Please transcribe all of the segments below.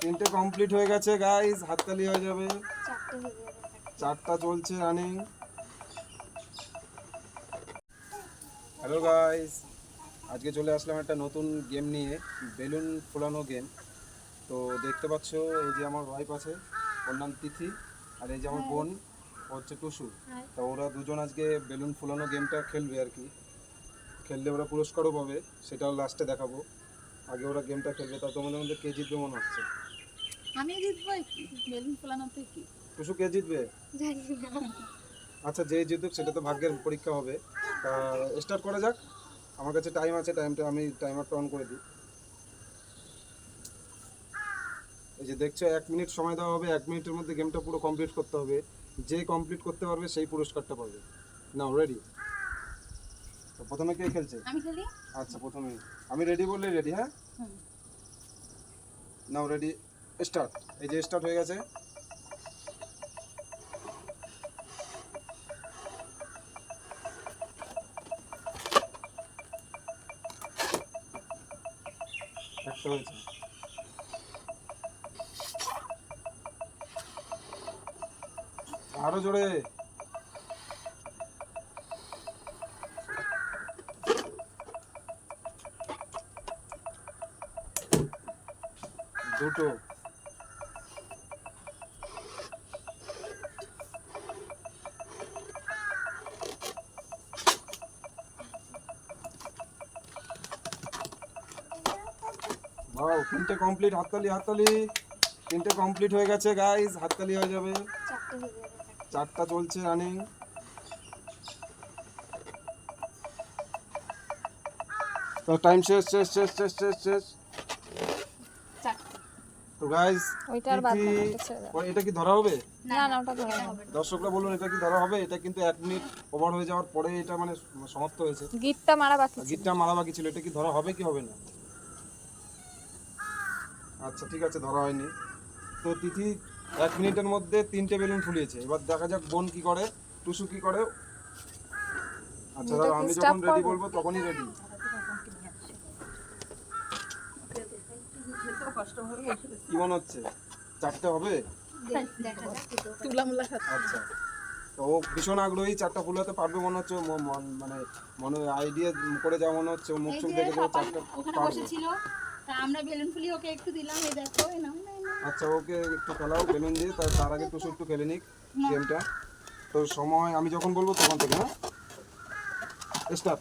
তিনটে কমপ্লিট হয়ে গেছে গাইস হাততালি হয়ে যাবে। হয়ে যাবে। চারটা চলছে রানিং হ্যালো গাইস আজকে চলে আসলাম একটা নতুন গেম নিয়ে বেলুন ফোলানো গেম তো দেখতে পাচ্ছ এই যে আমার ওয়াইফ আছে ওর নাম তিথি আর এই যে আমার বোন হচ্ছে টুসু। হ্যাঁ। তো ওরা দুজন আজকে বেলুন ফোলানো গেমটা খেলবে আর কি। খেললে ওরা পুরস্কারও পাবে সেটাও লাস্টে দেখাবো। আগে ওরা গেমটা খেলবে তা তোমাদের মধ্যে কে জিতবে মনে হচ্ছে? আমি জিতবো বেলুন ফোলানোতে কি? টুসু কে জিতবে? জানি না। আচ্ছা যে জিতুক সেটা তো ভাগ্যের পরীক্ষা হবে। তা স্টার্ট করা যাক। আমার কাছে টাইম আছে টাইমটা আমি টাইমারটা অন করে দিই। এই যে দেখছ এক মিনিট সময় দেওয়া হবে এক মিনিটের মধ্যে গেমটা পুরো কমপ্লিট করতে হবে। যে কমপ্লিট করতে পারবে সেই পুরস্কারটা পাবে। নাও রেডি তো প্রথমে কে খেলছে? আমি খেলি? আচ্ছা প্রথমে। আমি রেডি বললে রেডি হ্যাঁ। নাও রেডি স্টার্ট এই যে স্টার্ট হয়ে গেছে। আরও জোরে। দুটো। বাও তিনটে কমপ্লিট হাততালি হাততালি। তিনটে কমপ্লিট হয়ে গেছে গাইস হাততালি হয়ে যাবে। চারটে চলছে রানিং তো টাইম শেষ শেষ শেষ শেষ শেষ শেষ। তো গাইস। এটা কি ধরা হবে? না না ওটা ধরে নাও দর্শকরা বলুন এটা কি ধরা হবে? এটা কিন্তু এক মিনিট ওভার হয়ে যাওয়ার পরে এটা মানে সমাপ্ত হয়েছে। গিটটা মারা বাকি ছিল। গিটটা মারা বাকি ছিল এটা কি ধরা হবে কি হবে না? আচ্ছা ঠিক আছে ধরা হয়নি। তো তিথি এক মিনিটের মধ্যে তিনটে বেলুন ফুলিয়েছে। এবার দেখা যাক বোন কি করে টুসু কি করে। আচ্ছা কি আমি যখন রেডি করব? বলব তখনই রেডি কি মনে হচ্ছে চারটে হবে? আচ্ছা তো ও ভীষণ আগ্রহী চারটা ফুলাতে পারবে মনে হচ্ছে মন- মানে আইডিয়া করে যা মনে হচ্ছে মুখ চোখ দেখে চারটা তা আমরা বেলুন ফুলি ওকে একটু দিলাম এই দেখো এই নাও। আচ্ছা ওকে একটু খেলাও বেলুন দিয়ে তার তার আগে টুসু একটু খেলে নিক গেমটা। তো সময় আমি যখন বলব তখন থেকে হ্যাঁ? স্টার্ট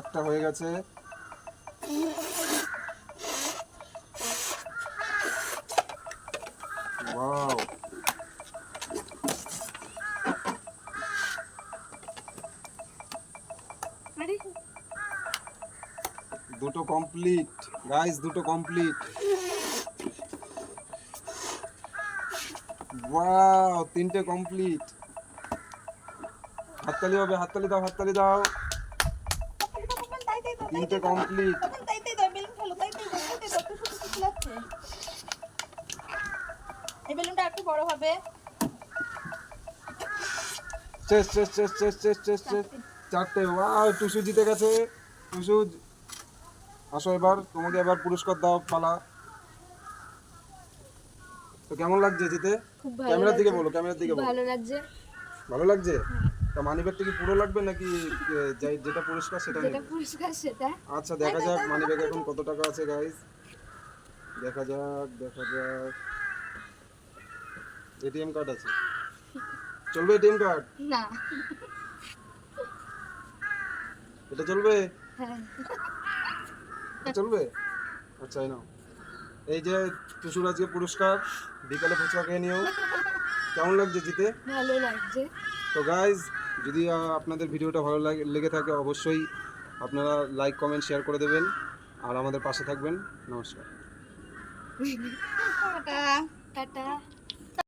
একটা হয়ে গেছে। দুটো কমপ্লিট গাইস দুটো কমপ্লিট ওয়াও তিনটে কমপ্লিট হাততালি হবে, হাততালি দাও হাততালি দাও। তিনটে কমপ্লিট এই বেলুনটা একটু বড় হবে শেষ শেষ শেষ শেষ শেষ শেষ চারটে। ওয়াও টুসু জিতে গেছে। টুসু আসো এবার তোমাকে এবার পুরস্কার দাও পালা। তো কেমন লাগছে জিতে ক্যামেরার দিকে বলো ক্যামেরার দিকে বলো। ভালো লাগছে। ভালো লাগছে? তা মানি ব্যাগটা কি পুরো লাগবে নাকি যেটা পুরস্কার সেটা যেটা পুরস্কার সেটা। আচ্ছা দেখা যাক মানি ব্যাগে এখন কত টাকা আছে গাইস দেখা যাক দেখা যাক। এটিএম কার্ড আছে। চলবে এটিএম কার্ড না। এটা চলবে? হ্যাঁ। চলবে? আচ্ছা এই নাও। এই যে টুসুর আজকে পুরস্কার বিকালে ফুচকা খেয়ে নিও। কেমন লাগছে জিতে? ভালো লাগছে। তো গাইজ যদি আপনাদের ভিডিওটা ভালো লাগে লেগে থাকে অবশ্যই আপনারা লাইক কমেন্ট শেয়ার করে দেবেন। আর আমাদের পাশে থাকবেন। নমস্কার। টাটা। টাটা।